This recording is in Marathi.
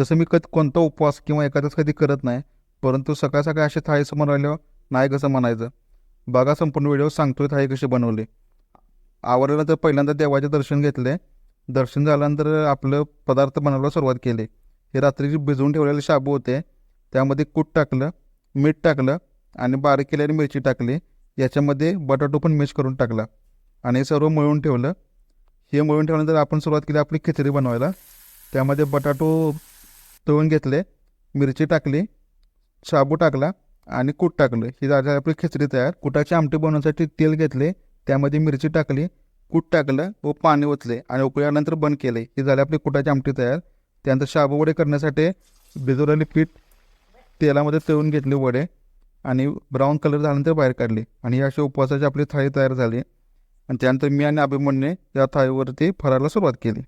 तसं मी कधी कोणता उपवास किंवा एखादाच कधी करत नाही परंतु सकाळ सकाळी असे थाळी समोर आल्यावर नाही कसं म्हणायचं? बघा संपूर्ण व्हिडिओ सांगतोय थाळी कशी बनवली. आवडलं तर पहिल्यांदा देवाचे दर्शन घेतले. दर्शन झाल्यानंतर आपलं पदार्थ बनवायला सुरुवात केली. हे रात्री भिजवून ठेवलेले शाबू होते. त्यामध्ये कूट टाकलं मीठ टाकलं आणि बारीक केलेली मिरची टाकली. याच्यामध्ये बटाटो पण मिक्स करून टाकला. आणि हे सर्व मळून ठेवलं. हे मळून ठेवल्यानंतर आपण सुरुवात केली आपली खिचडी बनवायला. त्यामध्ये बटाटो तळून घेतले मिरची टाकली शाबू टाकला आणि कूट टाकलं. ही झाली आपली खिचडी तयार. कुटाची आमटी बनवण्यासाठी तेल घेतले त्यामध्ये मिरची टाकली कूट टाकलं व पाणी ओतले आणि उकळल्यानंतर बंद केले. ही झाली आपली कुटाची आमटी तयार. त्यानंतर शाबू वडे करण्यासाठी भिजवलेले पीठ तेलामध्ये तळून घेतले वडे आणि ब्राऊन कलर झाल्यानंतर बाहेर काढले आणि या अशी उपवासाची आपली थाळी तयार झाली. आणि त्यानंतर मी आणि अभिमन्यूने या थाळीवरती फरायला सुरुवात केली.